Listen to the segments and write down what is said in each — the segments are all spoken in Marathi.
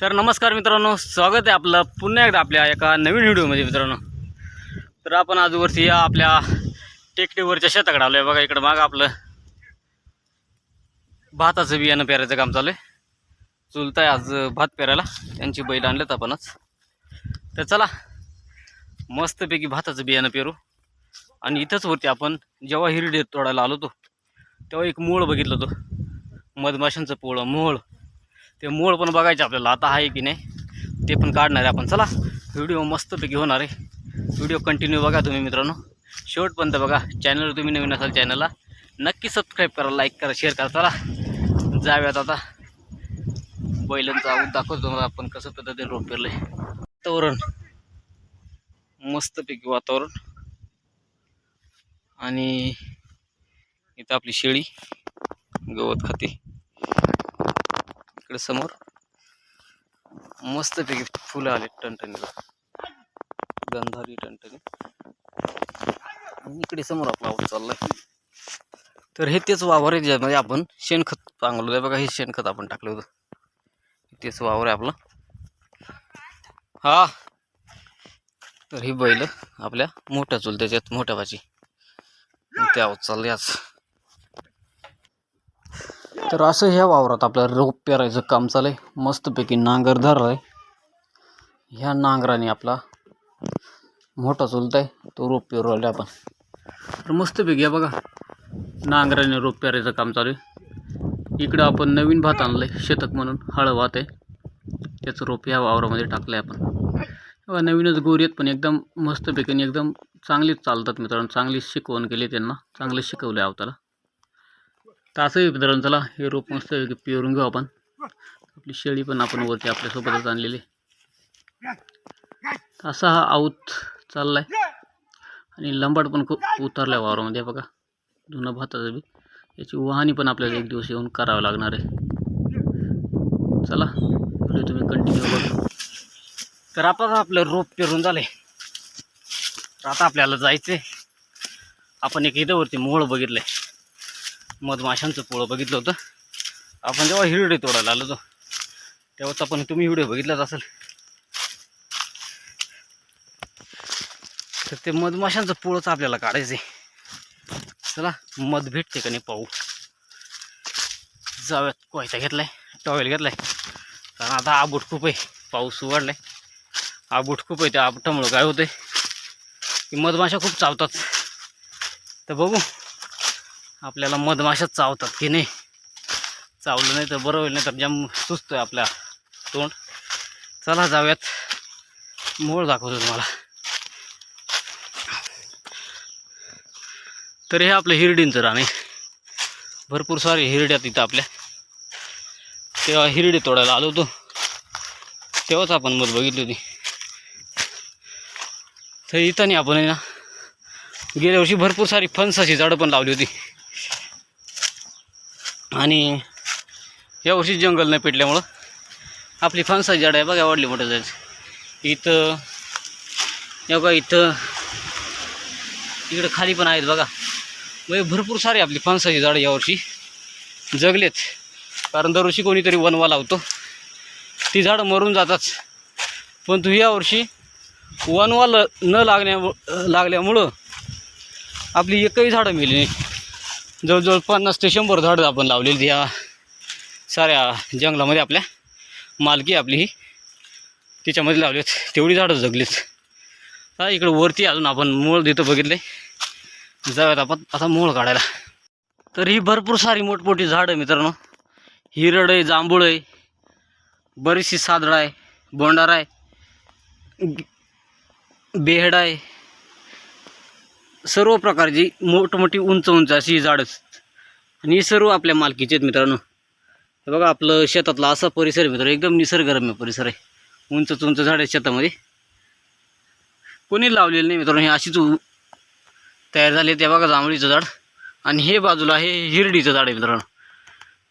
तर नमस्कार मित्रांनो स्वागत आहे आपलं पुन्हा एकदा आपल्या एका नवीन व्हिडिओमध्ये मित्रांनो. तर आपण आजवरती या आपल्या टेकडीवरच्या शेताकडे आलो आहे बघा इकडं मागं आपलं भाताचं बियाणं पेरायचं काम चालू आहे. चुलत आहे आज भात पेरायला त्यांची बैल आणलेत आपणच. तर चला मस्तपैकी भाताचं बियाणं पेरू. आणि इथंच वरती आपण जेव्हा हिरडे तोडायला आलो होतो तेव्हा एक मूळ बघितलं होतं. मधमाशांचं पोळं मोळ. ते मूळ पण बघायचे आपल्याला. आता आहे की नाही ते पण काढणार आहे आपण. चला व्हिडिओ मस्तपैकी होणार आहे. व्हिडिओ कंटिन्यू बघा तुम्ही मित्रांनो. शेवटपर्यंत बघा. चॅनल तुम्ही नवीन असाल चॅनलला नक्की सबस्क्राईब करा लाईक करा शेअर करा. चला जाव्यात आता. बैलांचा आऊत दाखवतो तुम्हाला आपण कसं पद्धतीने रोप पेरलं आहे वातावरण. मस्तपैकी वातावरण. आणि इथं आपली शेळी गवत खाते. इकडे समोर. मस्तपैकी फुलं आले टणटणीला. गंधारी टणटणी. आणि इकडे समोर आपला आऊट चाललाय. तर हे तेच वावर आहे ज्यामध्ये आपण शेणखत चांगलं आहे. बघा हे शेणखत आपण टाकलं होतं. तेच वावर आहे आपलं. हा. तर ही बैल आपल्या मोठ्या चुलत्याच्यात मोठ्या भाजी त्या आऊट चालले आज. तर असं ह्या वावरात आपलं रोप पेरायचं काम चालू आहे मस्तपैकी नांगर धरलं आहे ह्या नांगराने आपला मोठा चुलता आहे तो रोप पेरू आपण. तर मस्तपैकी या बघा नांगराने रोप पेरायचं काम चालू आहे. इकडं आपण नवीन भात आणलं आहे शेतक म्हणून हळं भात आहे. त्याचं रोप ह्या वावरामध्ये टाकलं आहे आपण बघा नवीनच गोरी आहेत पण एकदम मस्तपैकी एकदम चांगलीच चालतात मित्रांनो. चांगली शिकवण केली त्यांना चांगलं शिकवलं आहे अवताला तर असंही मित्रांनो चला हे रोप मस्त पेरून घेऊ आपण. आपली शेळी पण आपण वरती आपल्यासोबतच आणलेली असा हा आऊत चालला आहे आणि लंबाट पण खूप उतरला आहे वावरामध्ये बघा. जुनं भाताचं बी. याची वाहनी पण आपल्याला एक दिवस येऊन करावं लागणार आहे. चला व्हिडिओ तुम्ही कंटिन्यू बघा तर आता आपलं रोप पेरून झालं तर आता आपल्याला जायचं आहे आपण एक इथं वरती मोळ बघितलं आहे मधमाशांचं पोळं बघितलं होतं. आपण जेव्हा हिरडे तोडायला आलो होतो तेव्हाच आपण तुम्ही व्हिडिओ बघितलाच असेल. तर ते मधमाशांचं पोळंच आपल्याला काढायचं आहे चला मध भेटते का नाही पाहू. जाऊयात कोयता घेतलाय टॉवेल घेतलाय. कारण आता आबूट खूप आहे पाऊस उघडलाय आबूट खूप आहे त्या आबटामुळं काय होतंय की मधमाशा खूप चावतात. तर बघू आपल्याला मधमाशाच चावतात की नाही? चावलं नाही तर बरं होईल नाही तर जम आहे आपल्या तोंड. चला जाऊयात. मोळ दाखवतो तुम्हाला. तर हे आपलं हिरडींचं राणे आहे. भरपूर सारे हिरड्यात इथं आपल्या. तेव्हा हिरडी तोडायला आलो होतो. तेव्हाच आपण मध बघितली होती. तर इथं नाही आपण आहे ना. गेल्या वर्षी भरपूर सारी फणसाची झाडं पण लावली होती. आणि यावर्षी जंगल नाही पेटल्यामुळं आपली फणसाची झाडं आहे बघा वाढली मोठं जायचं इथं या बघा इथं इकडं खाली पण आहेत बघा. म्हणजे भरपूर सारी आपली फणसाची झाडं यावर्षी जगलेत. कारण दरवर्षी कोणीतरी वनवा लावतो. ती झाडं मरून जातात. पण तू यावर्षी वनवा ल न लागण्या लागल्यामुळं आपली एकही झाडं मिळली नाही. जवळजवळ पन्नास ते शंभर झाडं आपण लावलेली या साऱ्या जंगलामध्ये आपल्या. मालकी आपली ही. तिच्यामध्ये लावलेत तेवढी झाडं जगलीत. हा इकडं वरती अजून आपण मूळ देतो बघितले. जाऊयात आपण आता मूळ काढायला. तर ही भरपूर सारी मोठमोठी झाडं मित्रांनो. हिरड आहे जांभूळ आहे. बरीचशी सादळ आहे बोंडार आहे. बेहड आहे. सर्व प्रकारची मोठमोठी उंच उंच अशी झाडं आणि ही सर्व आपल्या मालकीचे आहेत मित्रांनो. हे बघा आपलं शेतातला असा परिसर आहे मित्रांनो एकदम निसर्गरम्य परिसर आहे. उंच उंच झाड आहेत शेतामध्ये. कोणी लावलेलं नाही मित्रांनो हे अशीच उ- तयार झाली ते बघा जांभळीचं झाड. आणि हे बाजूला आहे हिरडीचं झाड आहे मित्रांनो.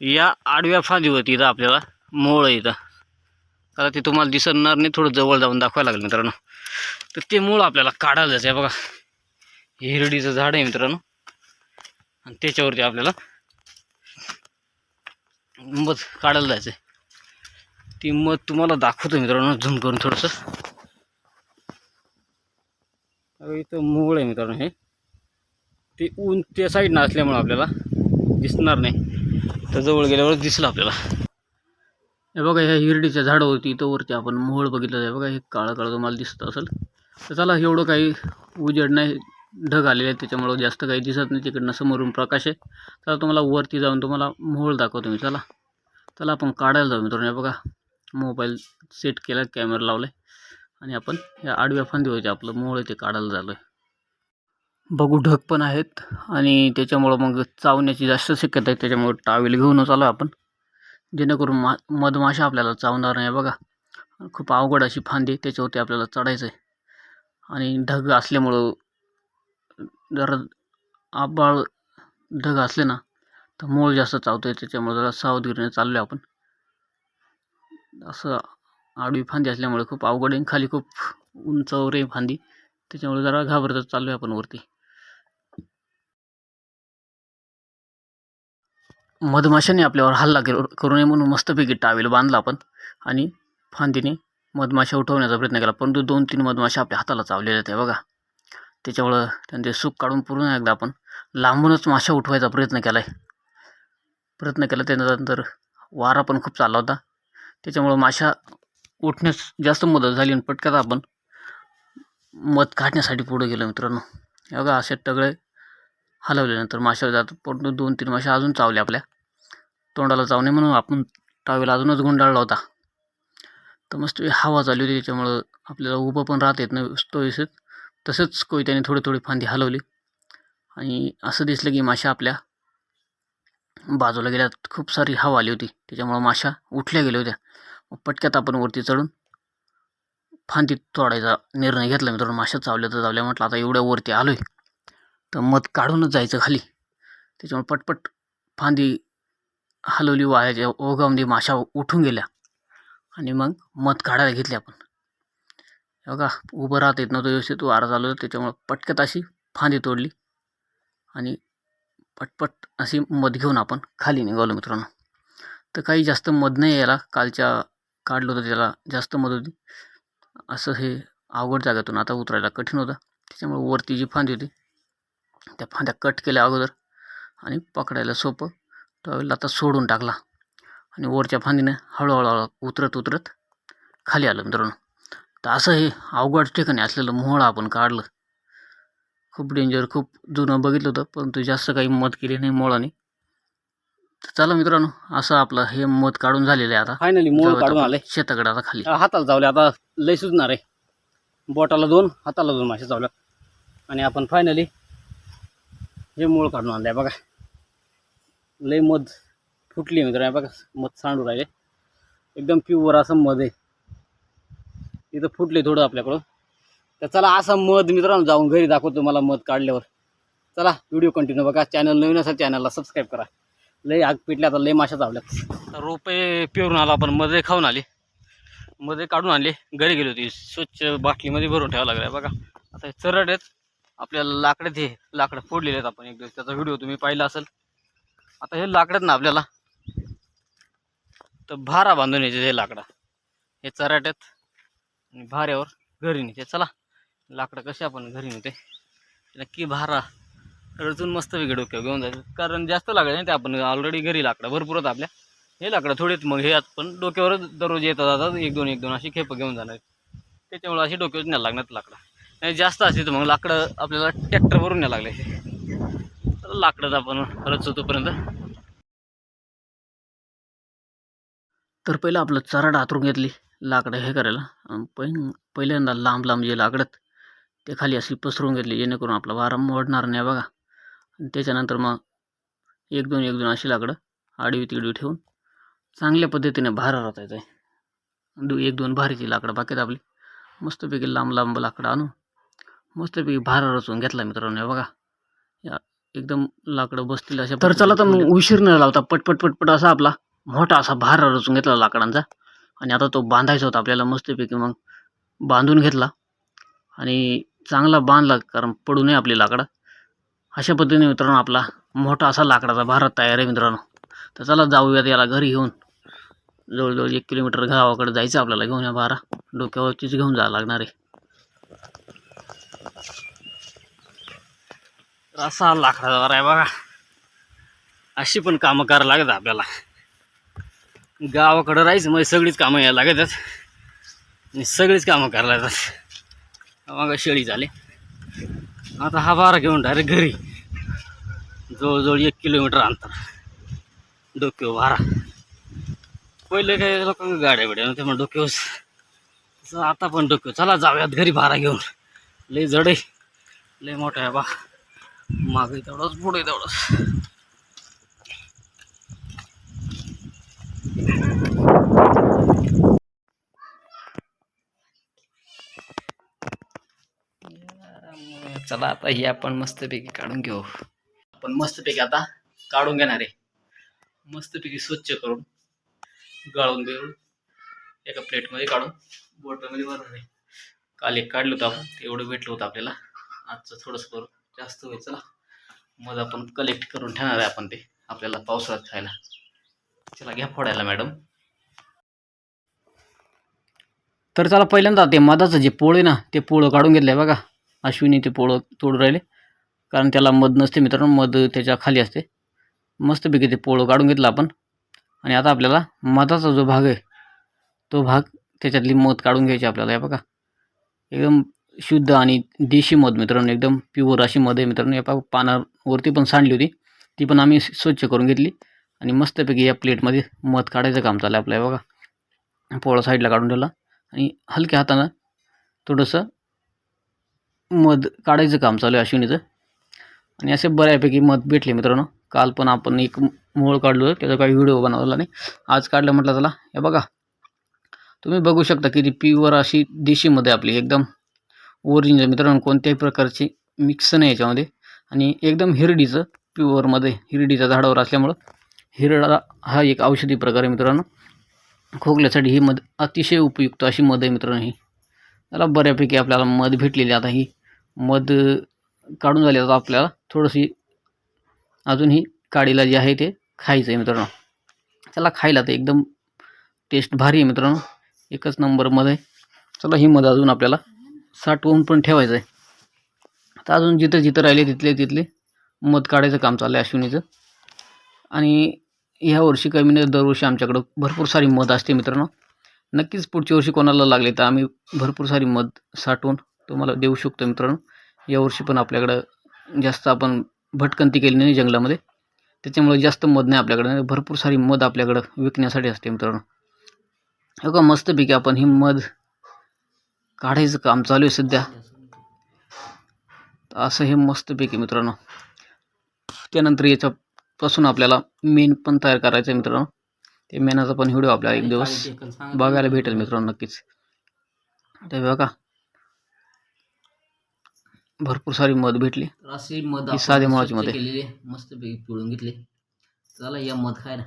या आडव्या फांदीवरती इथं आपल्याला मोळ इथं. आता ते तुम्हाला दिसणार नाही थोडं जवळ जाऊन दाखवायला लागेल मित्रांनो. तर ते मूळ आपल्याला काढायला जायचं आहे बघा. हे हिरडीचं झाड आहे मित्रांनो. आणि त्याच्यावरती आपल्याला मध काढायला जायचं आहे ती मध तुम्हाला दाखवतो मित्रांनो झूम करून थोडंसं. इथं मोळ आहे मित्रांनो हे. ते ऊन त्या साईडनं असल्यामुळे आपल्याला दिसणार नाही. तर जवळ गेल्यावर दिसलं आपल्याला. हे बघा ह्या हिरडीच्या झाडावरती इथं वरती आपण मोहळ बघितलं. आहे बघा हे काळं काळं तुम्हाला दिसत असेल. तर चला एवढं काही उजेड नाही. ढग आलेले आहेत त्याच्यामुळं जास्त काही दिसत नाही. तिकडनं समोरून प्रकाश आहे. चला तुम्हाला वरती जाऊन तुम्हाला मोहोळ दाखवतो मी. चला. चला आपण काढायला जाऊ मित्रांनो. बघा मोबाईल सेट केला कॅमेरा लावला आहे आणि आपण या आडव्या फांदीवरती आपलं मोहोळ आहे ते काढायला झालो आहे बघू ढग पण आहेत. आणि त्याच्यामुळं मग चावण्याची जास्त शक्यता आहे. त्याच्यामुळं टावेल घेऊनच आलो आपण. जेणेकरून मा मधमाशा आपल्याला चावणार नाही. बघा खूप अवघड अशी फांदी त्याच्यावरती आपल्याला चढायचं आहे आणि ढग असल्यामुळं जरा आबाळ ढग असले ना तर मूळ जास्त चावतो आहे त्याच्यामुळे जरा सावधगिरीने चाललो आहे आपण. असं आडवी फांदी असल्यामुळे खूप अवघड आहे खाली खूप उंचावर आहे फांदी त्याच्यामुळे जरा घाबरतच चाललो आहे आपण वरती. मधमाशाने आपल्यावर हल्ला करू करू नये म्हणून मस्तपैकी टावेल बांधला आपण आणि फांदीने मधमाशा उठवण्याचा प्रयत्न केला. परंतु दोन तीन मधमाशा आपल्या हाताला चावलेल्या आहेत बघा. त्याच्यामुळं त्यांचे सुख काढून पूर्ण एकदा आपण लांबूनच माशा उठवायचा प्रयत्न केला आहे प्रयत्न केला त्यानंतर वारा पण खूप चालला होता. त्याच्यामुळं माशा उठण्यास जास्त मदत झाली आणि पटक्यात आपण मध काढण्यासाठी पुढे गेलो मित्रांनो. बघा असे टगळे हलवल्यानंतर माशा जातात परंतु दोन तीन माशा अजून चावल्या आपल्या. तोंडाला चावणे म्हणून आपण टावेला अजूनच गुंडाळला होता. तर मस्त हवा चालू होती त्याच्यामुळं आपल्याला उभं पण राहत येत नाही तो दिसत तसंच कोयत्याने थोडी थोडी फांदी हलवली. आणि असं दिसलं की माशा आपल्या बाजूला गेल्यात खूप सारी हवा आली होती. त्याच्यामुळं माशा उठल्या गेल्या होत्या. मग पटक्यात आपण वरती चढून फांदी तोडायचा निर्णय घेतला मित्रांनो. माशा चावल्या तर चावल्या म्हटलं आता एवढ्या वरती आलो आहे तर मध काढूनच जायचं खाली. त्याच्यामुळे पटपट फांदी हलवली वायाच्या ओघामध्ये माशा उठून गेल्या. आणि मग मध काढायला घेतले आपण. बघा उभं राहत येत नव्हतं व्यवस्थित वारा चालू होता त्याच्यामुळं पटकत अशी फांदी तोडली. आणि पटपट अशी मध घेऊन आपण खाली निघालो मित्रांनो. तर काही जास्त मध नाही यायला कालच्या काढलं होतं त्याला जास्त मध होती. असं हे अवघड जागेतून आता उतरायला कठीण होतं. त्याच्यामुळे वरती जी फांदी होती त्या फांद्या कट केल्या अगोदर आणि पकडायला सोपं. त्यावेळेला आता सोडून टाकला. आणि वरच्या फांदीनं हळूहळू हळू उतरत उतरत खाली आलं मित्रांनो. तर असं हे अवघड ठिकाणी असलेलं मोहळा आपण काढलं. खूप डेंजर खूप जुनं बघितलं होतं परंतु जास्त काही मत केली नाही मोळाने तर चला मित्रांनो असं आपलं हे मत काढून झालेलं आहे आता. फायनली मोळ काढून आले शेताकडे आता खाली. हाताला चावले आता लय सुचणार आहे. बोटाला दोन हाताला दोन मासे चावल्या. आणि आपण फायनली हे मूळ काढून आणलंय. बघा. लय मध फुटली मित्रांनो. बघा मध सांडू राहिले. एकदम प्युअर असं मध आहे. इथं फुटले थोडं आपल्याकडं. तर चला असं मध मित्रांनो जाऊन घरी दाखवतो मला मध काढल्यावर. चला व्हिडिओ कंटिन्यू बघा. चॅनल नवीन असेल चॅनलला सबस्क्राईब करा. लय आग पेटल्या आता लय माशा चावल्यात. रोपे पेरून आलो आपण मध्ये खाऊन आले. मध्ये काढून आणले. घरी गेली होती स्वच्छ बाटलीमध्ये भरून ठेवावं लागलं. बघा आता हे चरड आहेत. आपल्याला लाकडं ते लाकडं फोडलेले आहेत आपण एक दिवस त्याचा व्हिडिओ तुम्ही पाहिला असेल. आता हे लाकडं ना आपल्याला. तर भारा बांधून यायचे हे लाकडं. हे चराट आहेत. आणि भाऱ्यावर घरी नेते. चला लाकडं कसे आपण घरी नेते? नक्की भारा. रचून मस्त वेगळे डोक्यावर घेऊन जायचं कारण जास्त लागलं नाही ते आपण ऑलरेडी घरी लाकडं भरपूर आपल्या. हे लाकडं थोडेच मग हे आपण डोक्यावर दररोज येतात जातात एक दोन एक दोन अशी खेप घेऊन जाणार त्याच्यामुळे अशी डोक्यावर न्यायला लागणार लाकडं. नाही जास्त असेल तर मग लाकडं आपल्याला ट्रॅक्टरवरून न्यायला लागले. तर लाकडंच आपण रचवतोपर्यंत तर पहिलं आपलं चराड आतरून घेतली. लाकडं हे करायला. पहिन पहिल्यांदा लांब लांब जे लाकडं आहेत, ते खाली अशी पसरवून घेतली जेणेकरून आपला वारा मोडणार नाही बघा. आणि त्याच्यानंतर मग एक दोन एक दोन अशी लाकडं आडवी तिडवी ठेवून चांगल्या पद्धतीने भारा आहे. दो एक दोन भारीची लाकडं बाकीत आपली. मस्तपैकी लांब लांब लाकडं आणून मस्तपैकी भारा रचून घेतला मित्रांनो हे बघा. या एकदम लाकडं बसतील अशा तर चला तर मग उशीर न लावता पटपट पटपट असा आपला मोठा असा भारा रचून घेतला लाकडांचा. आणि आता तो बांधायचा होता आपल्याला मस्तपैकी मग बांधून घेतला. आणि चांगला बांधला कारण पडू नये आपली लाकडं. अशा पद्धतीने मित्रांनो आपला मोठा असा लाकडाचा भारत तयार आहे मित्रांनो. तर चला जाऊयात याला घरी घेऊन. जवळजवळ एक किलोमीटर गावाकडे जायचं आपल्याला घेऊन या भारा डोक्यावरतीच घेऊन जावं लागणार आहे. असा लाकडाचा वारा आहे बघा. अशी पण कामं करायला लागत आपल्याला. गावाकडं राहायचं म्हणजे सगळीच कामं यायला लागतात आणि सगळीच कामं करायला लागतात. मग शेळी झाले. आता हा बारा घेऊन डायरेक्ट घरी. जवळजवळ एक किलोमीटर अंतर. डोक्यो बारा. पहिले काही लोकांना गाड्या बिड्या नव्हत्या मग डोक्यो आता पण डोक्यो चला जाऊयात घरी बारा घेऊन. लय जड आहे. लय मोठा आहे बा. मागे तेवढंच पुढे तेवढंच. चला आता ही आपण मस्तपैकी काढून घेऊ. आपण मस्तपैकी आता काढून घेणार आहे. मस्तपैकी स्वच्छ करून गाळून बिळून एका प्लेटमध्ये काढून बोटमध्ये भरून आहे काल एक काढलं होतं आपण ते एवढं भेटलं होतं आपल्याला. आजचं थोडंसं करू जास्त होईल चला. मग आपण कलेक्ट करून ठेवणार आहे आपण ते आपल्याला पावसाळ्यात खायला. चला घ्या फोडायला मॅडम तर चला पहिल्यांदा ते मधाचं जे पोळ आहे ना ते पोळं काढून घेतलं आहे बघा. अश्विनी ते पोळं तोडून राहिले. कारण त्याला मध नसते मित्रांनो मध त्याच्याखाली असते. मस्तपैकी ते पोळं काढून घेतलं आपण. आणि आता आपल्याला मधाचा जो भाग आहे तो भाग त्याच्यातली मध काढून घ्यायची आपल्याला हे बघा. एकदम शुद्ध आणि देशी मध मित्रांनो एकदम प्युअर अशी मध आहे मित्रांनो. या बघा पानावरती पण सांडली होती. ती पण आम्ही स्वच्छ करून घेतली. आणि मस्तपैकी या प्लेटमध्ये मध काढायचं काम चाललं आहे आपलं हे बघा. पोळा साईडला काढून ठेवला. आणि हलक्या हातानं थोडंसं मध काढायचं काम चालू आहे अश्विनीचं. आणि असे बऱ्यापैकी मध भेटले मित्रांनो. काल पण आपण एक मोळ काढलो त्याचा काही व्हिडिओ बनवला नाही. आज काढलं म्हटलं चला हे बघा. तुम्ही बघू शकता की ती प्युअर अशी देशीमध्ये आपली. एकदम ओरिजिनल मित्रांनो कोणत्याही प्रकारची मिक्स नाही याच्यामध्ये. आणि एकदम हिरडीचं प्युअरमध्ये हिरडीच्या झाडावर असल्यामुळं हिरडा हा एक औषधी प्रकार आहे मित्रांनो. खोकल्यासाठी ही मध अतिशय उपयुक्त अशी मध आहे मित्रांनो ही. त्याला बऱ्यापैकी आपल्याला मध भेटलेली आता ही. मध काढून झाले आता आपल्याला. थोडंशी अजूनही काडीला जे आहे ते खायचं आहे मित्रांनो. त्याला खायला तर एकदम टेस्ट भारी आहे मित्रांनो. एकच नंबर मध आहे. चला ही मध अजून आपल्याला साठवून पण ठेवायचं आहे. आता अजून जिथं जिथं राहिले तिथले तिथले मध काढायचं काम चाललं आहे अश्विनीचं. आणि ह्या वर्षी कमी नाही दरवर्षी आमच्याकडं भरपूर सारी मध असते मित्रांनो. नक्कीच पुढच्या वर्षी कोणाला लागले तर आम्ही भरपूर सारी मध साठवून तुम्हाला देऊ शकतो मित्रांनो. यावर्षी पण आपल्याकडं जास्त आपण भटकंती केली नाही जंगलामध्ये. त्याच्यामुळे जास्त मध नाही आपल्याकडं भरपूर सारी मध आपल्याकडं विकण्यासाठी असते मित्रांनो. हो का मस्तपैकी आपण ही मध काढायचं काम चालू आहे सध्या. असं हे मस्तपैकी मित्रांनो. त्यानंतर याच्यापासून आपल्याला मेन पण तयार करायचं आहे मित्रांनो. ते मेनाचा पण व्हिडिओ आपल्याला एक दिवस बघायला भेटेल मित्रांनो नक्कीच. ते बघा भरपूर सारी मध भेटली. अशी मध ही साधी मुळाची मध आहे. केलेली मस्त पैकी पिळून घेतले. चला या मध खायला.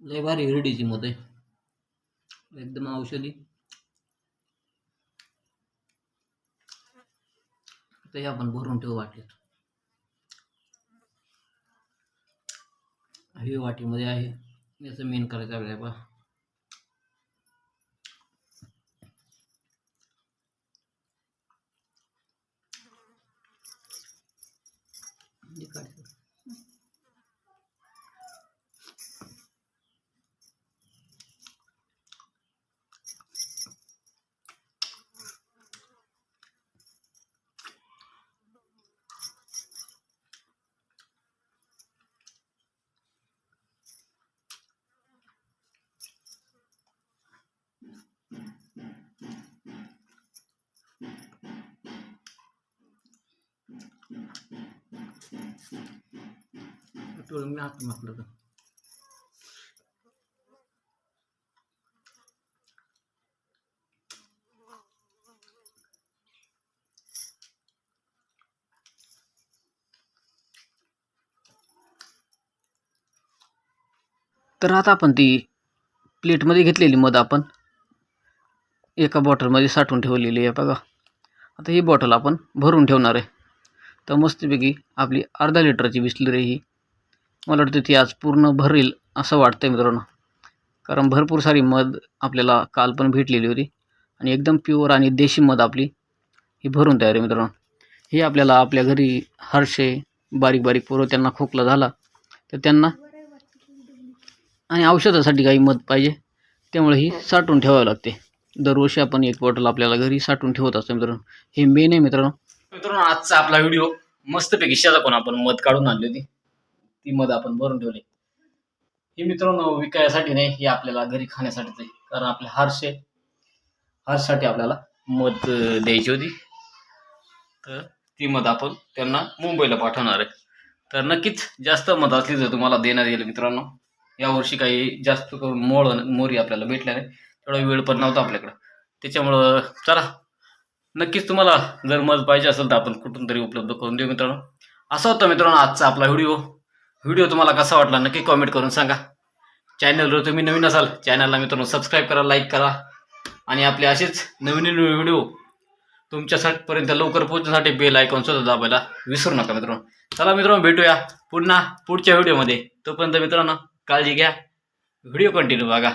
लय भारी हिरडीची मध आहे. एकदम औषधी. ते हे आपण भरून ठेवू वाटलेत ही वाटीमध्ये आहे. याचं मेन करायचं आपल्याला पहा हे काढायचं. मी हात म्हटलं तर. तर आता आपण ती प्लेटमध्ये घेतलेली मध आपण. एका बॉटलमध्ये साठवून ठेवलेली आहे बघा. आता ही बॉटल आपण भरून ठेवणार आहे. तर मस्तपैकी आपली अर्धा लिटरची बिसलरी ही. मला वाटतं ती आज पूर्ण भरेल असं वाटतं मित्रांनो. कारण भरपूर सारी मध आपल्याला काल पण भेटलेली होती. आणि एकदम प्युअर आणि देशी मध आपली ही भरून तयार आहे मित्रांनो. हे आपल्याला आपल्या घरी हरशे बारीक बारीक पोरं त्यांना खोकला झाला तर त्यांना आणि औषधासाठी काही मध पाहिजे त्यामुळे ही साठवून ठेवावी लागते. दरवर्षी आपण एक बॉटल आपल्याला घरी साठवून ठेवत असतो मित्रांनो. हे मेन आहे मित्रांनो. मित्रांनो आजचा आपला व्हिडिओ मस्तपैकी शेजाकडून आपण मध काढून आणली होती. ती मध आपण भरून ठेवली. ही मित्रांनो विकायसाठी नाही ही आपल्याला घरी खाण्यासाठीच आहे. कारण आपल्या हारशे हारसाठी आपल्याला मध द्यायची होती. तर ती मध आपण त्यांना मुंबईला पाठवणार आहे. तर नक्कीच जास्त मध असली जर तुम्हाला देण्यात येईल मित्रांनो. यावर्षी काही जास्त करून मोळ मोरी आपल्याला भेटल्या नाही तेवढा वेळ पण नव्हता आपल्याकडं. त्याच्यामुळं चला नक्कीच तुम्हाला जर मज पाहिजे असेल तर आपण कुठून तरी उपलब्ध करून देऊ मित्रांनो. असा होता मित्रांनो आजचा आपला व्हिडिओ. व्हिडिओ तुम्हाला कसा वाटला नक्की कॉमेंट करून सांगा. चॅनलवर तुम्ही नवीन असाल चॅनलला मित्रांनो सबस्क्राईब करा लाईक करा. आणि आपले असेच नवीन नवीन व्हिडिओ तुमच्यासाठीपर्यंत लवकर पोहोचण्यासाठी बेल आयकॉन सुद्धा दाबायला विसरू नका मित्रांनो. चला मित्रांनो भेटूया पुन्हा पुढच्या व्हिडिओमध्ये. तोपर्यंत मित्रांनो काळजी घ्या. व्हिडिओ कंटिन्यू बघा.